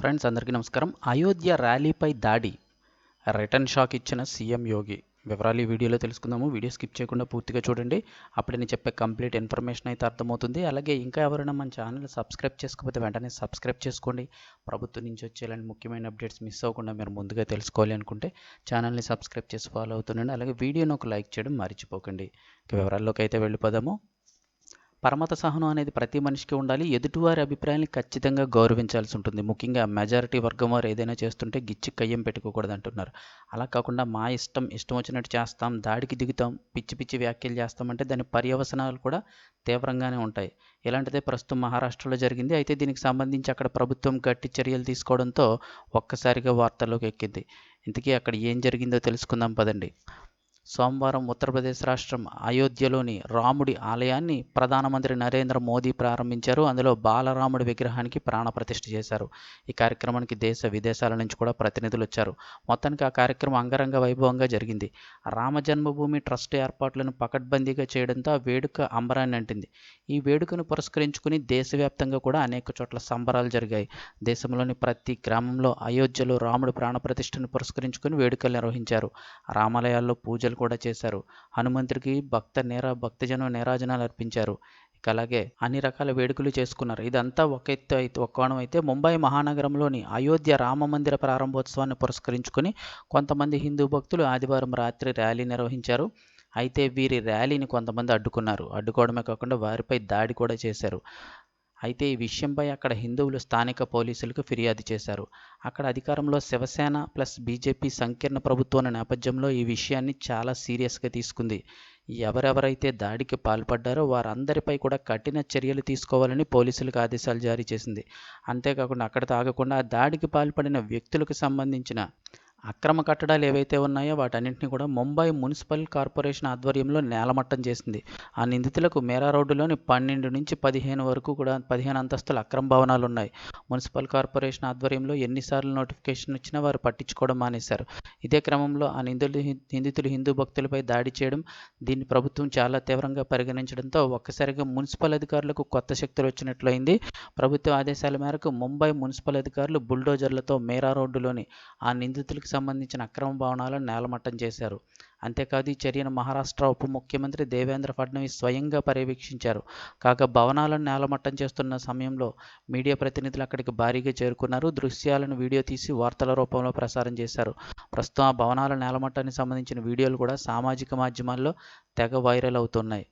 Friends అందరికీ నమస్కారం. అయోధ్య ర్యాలీపై దాడి. రిటర్న్ షాక్ ఇచ్చిన సీఎం యోగి. వివరాలు ఈ వీడియోలో తెలుసుకుందాము. వీడియో స్కిప్ చేయకుండా పూర్తిగా చూడండి. అప్పుడు నేను చెప్పే కంప్లీట్ ఇన్ఫర్మేషన్ అయితే అర్థమవుతుంది. అలాగే ఇంకా ఎవరైనా మన ఛానల్ సబ్స్క్రైబ్ చేసుకోకపోతే వెంటనే సబ్స్క్రైబ్ చేసుకోండి. ప్రభుత్వం నుంచి వచ్చే ఇలాంటి ముఖ్యమైన అప్డేట్స్ మిస్ అవ్వకుండా మీరు ముందుగా తెలుసుకోవాలి అనుకుంటే ఛానల్ని సబ్స్క్రైబ్ చేసి ఫాలో అవుతుండండి. అలాగే వీడియోని ఒక లైక్ చేయడం మర్చిపోకండి. వివరాల్లోకి అయితే వెళ్ళిపోదాము. పరమత సహనం అనేది ప్రతి మనిషికి ఉండాలి. ఎదుటివారి అభిప్రాయాన్ని ఖచ్చితంగా గౌరవించాల్సి ఉంటుంది. ముఖ్యంగా మెజారిటీ వర్గం వారు ఏదైనా చేస్తుంటే గిచ్చి కయ్యం పెట్టుకోకూడదు అంటున్నారు. అలా కాకుండా మా ఇష్టం ఇష్టం వచ్చినట్టు చేస్తాం దాడికి దిగుతాం పిచ్చి పిచ్చి వ్యాఖ్యలు చేస్తామంటే దాని పర్యవసనాలు కూడా తీవ్రంగానే ఉంటాయి. ఇలాంటిదే ప్రస్తుతం మహారాష్ట్రలో జరిగింది. అయితే దీనికి సంబంధించి అక్కడ ప్రభుత్వం గట్టి చర్యలు తీసుకోవడంతో ఒక్కసారిగా వార్తల్లోకి ఎక్కింది. ఇంతకీ అక్కడ ఏం జరిగిందో తెలుసుకుందాం పదండి. సోమవారం ఉత్తరప్రదేశ్ రాష్ట్రం అయోధ్యలోని రాముడి ఆలయాన్ని ప్రధానమంత్రి నరేంద్ర మోదీ ప్రారంభించారు. అందులో బాలరాముడి విగ్రహానికి ప్రాణప్రతిష్ఠ చేశారు. ఈ కార్యక్రమానికి దేశ విదేశాల నుంచి కూడా ప్రతినిధులు వచ్చారు. మొత్తానికి ఆ కార్యక్రమం అంగరంగ వైభవంగా జరిగింది. రామ జన్మభూమి ట్రస్ట్ ఏర్పాట్లను పకడ్బందీగా చేయడంతో ఆ వేడుక అంబరాన్ని అంటింది. ఈ వేడుకను పురస్కరించుకుని దేశవ్యాప్తంగా కూడా అనేక చోట్ల సంబరాలు జరిగాయి. దేశంలోని ప్రతి గ్రామంలో అయోధ్యలో రాముడి ప్రాణప్రతిష్ఠను పురస్కరించుకుని వేడుకలు నిర్వహించారు. రామాలయాల్లో పూజలు కూడా చేశారు. హనుమంతుడికి భక్త నేర భక్తజనం నేరాజనాలు అర్పించారు. ఇక అలాగే అన్ని రకాల వేడుకలు చేసుకున్నారు. ఇదంతా ఒక ఎత్తు అయితే ఒక కోణం అయితే ముంబై మహానగరంలోని అయోధ్య రామ మందిర ప్రారంభోత్సవాన్ని పురస్కరించుకుని కొంతమంది హిందూ భక్తులు ఆదివారం రాత్రి ర్యాలీ నిర్వహించారు. అయితే వీరి ర్యాలీని కొంతమంది అడ్డుకున్నారు. అడ్డుకోవడమే కాకుండా వారిపై దాడి కూడా చేశారు. అయితే ఈ విషయంపై అక్కడ హిందువులు స్థానిక పోలీసులకు ఫిర్యాదు చేశారు. అక్కడ అధికారంలో శివసేన ప్లస్ బీజేపీ సంకీర్ణ ప్రభుత్వం నేపథ్యంలో ఈ విషయాన్ని చాలా సీరియస్గా తీసుకుంది. ఎవరెవరైతే దాడికి పాల్పడ్డారో వారందరిపై కూడా కఠిన చర్యలు తీసుకోవాలని పోలీసులకు ఆదేశాలు జారీ చేసింది. అంతేకాకుండా అక్కడ తాగకుండా ఆ దాడికి పాల్పడిన వ్యక్తులకు సంబంధించిన అక్రమ కట్టడాలు ఏవైతే ఉన్నాయో వాటన్నింటినీ కూడా ముంబై మున్సిపల్ కార్పొరేషన్ ఆధ్వర్యంలో నేలమట్టం చేసింది. ఆ నిందితులకు మేరా రోడ్డులోని పన్నెండు నుంచి పదిహేను వరకు కూడా పదిహేను అంతస్తుల అక్రమ భవనాలు ఉన్నాయి. మున్సిపల్ కార్పొరేషన్ ఆధ్వర్యంలో ఎన్నిసార్లు నోటిఫికేషన్ ఇచ్చినా వారు పట్టించుకోవడం మానేశారు. ఇదే క్రమంలో ఆ నిందితులు నిందితులు హిందూ భక్తులపై దాడి చేయడం దీన్ని ప్రభుత్వం చాలా తీవ్రంగా పరిగణించడంతో ఒక్కసారిగా మున్సిపల్ అధికారులకు కొత్త శక్తులు వచ్చినట్లయింది. ప్రభుత్వ ఆదేశాల మేరకు ముంబై మున్సిపల్ అధికారులు బుల్డోజర్లతో మేరా రోడ్డులోని ఆ నిందితులకు సంబంధించిన అక్రమ భవనాలను నేలమట్టం చేశారు. అంతేకాదు ఈ చర్యను మహారాష్ట్ర ఉప ముఖ్యమంత్రి దేవేంద్ర ఫడ్నవీస్ స్వయంగా పర్యవేక్షించారు. కాగా భవనాలను నేలమట్టం చేస్తున్న సమయంలో మీడియా ప్రతినిధులు అక్కడికి భారీగా చేరుకున్నారు. దృశ్యాలను వీడియో తీసి వార్తల రూపంలో ప్రసారం చేశారు. ప్రస్తుతం ఆ భవనాల నేలమట్టానికి సంబంధించిన వీడియోలు కూడా సామాజిక మాధ్యమాల్లో తెగ వైరల్ అవుతున్నాయి.